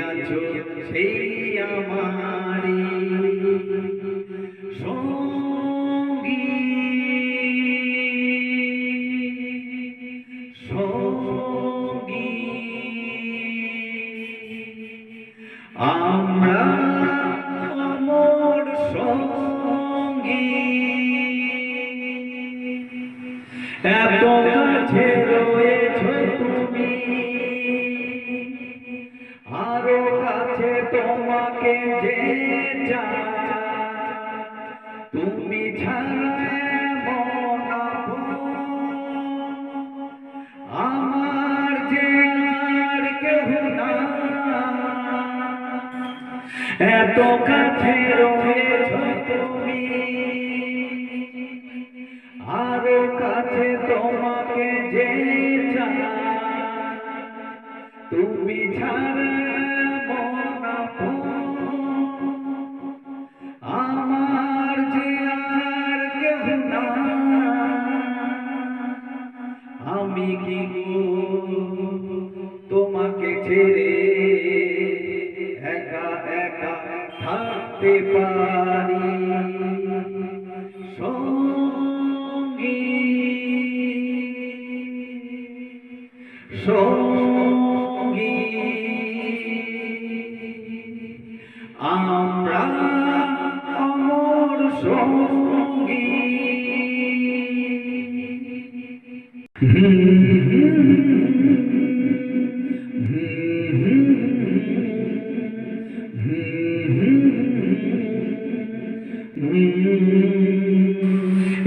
আছো সেই আমারি সঙ্গী। সঙ্গী। আমরা অমর সঙ্গী। এত কাছে যে তুমি আমার যে কেহ না। এত কাছে রয়েছ তুমি, আরও কাছে তোমাকে যে, তুমি ছাড়া ছেড়ে একা একা থাকতে পারি। সঙ্গী সঙ্গী আমরা অমর সঙ্গী।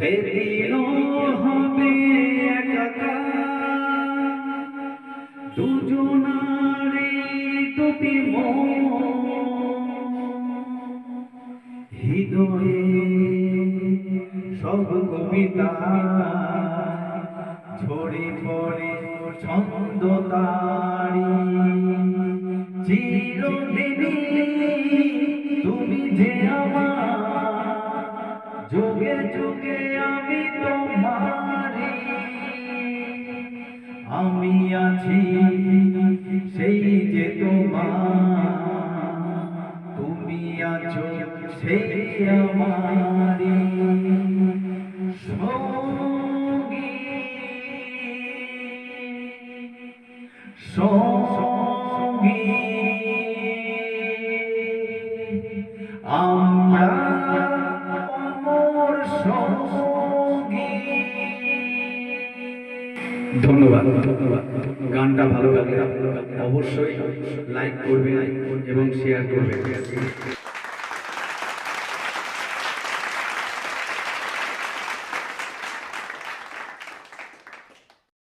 সেদিনও হবে দুজনারে দুটি হৃদয়ে সব কবিতা ঝরে পড়ে ছন্দ তারি চিরদিনই তোমার তুমি আছো সেই আমারি সঙ্গী। সঙ্গী। আমরা ধন্যবাদ। ধন্যবাদ গানটা ভালো লাগলে অবশ্যই লাইক করবেন এবং শেয়ার করবেন।